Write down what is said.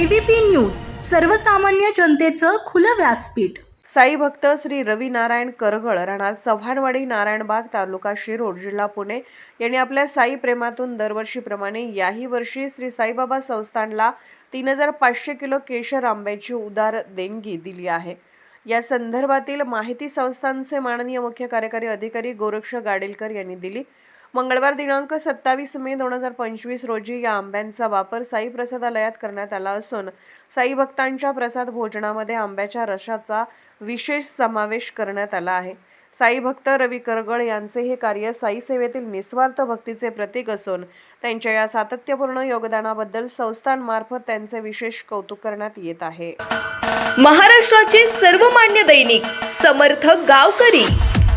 ABP news सर्वसामान्य जनतेचं खुलं व्यासपीठ. साई भक्त श्री रवी नारायण करगळ राहणार चव्हाणवाडी नारायणबाग तालुका शिरोड जिल्हा पुणे. यांनी आपल्या साई प्रेमातून दरवर्षीप्रमाणे याही वर्षी श्री साईबाबा संस्थानला तीन हजार पाचशे किलो केशर आंब्याची उदार देणगी दिली आहे. या संदर्भातील माहिती संस्थांचे माननीय मुख्य कार्यकारी अधिकारी गोरक्ष गाडेलकर यांनी दिली. मंगळवार दिनांक सत्तावीस मे दोन हजार पंचवीस रोजी या आंब्यांचा वापर साई प्रसादालयात करण्यात आला असून साई भक्तांच्या प्रसाद भोजनामध्ये आंब्याच्या रसाचा विशेष समावेश करण्यात आला आहे. साई भक्त रवी करगळ यांचे हे कार्य साई सेवेतील निस्वार्थ भक्तीचे प्रतीक असून त्यांच्या या सातत्यपूर्ण योगदानाबद्दल संस्थांमार्फत त्यांचे विशेष कौतुक करण्यात येत आहे. महाराष्ट्राचे सर्वमान्य दैनिक समर्थ गावकरी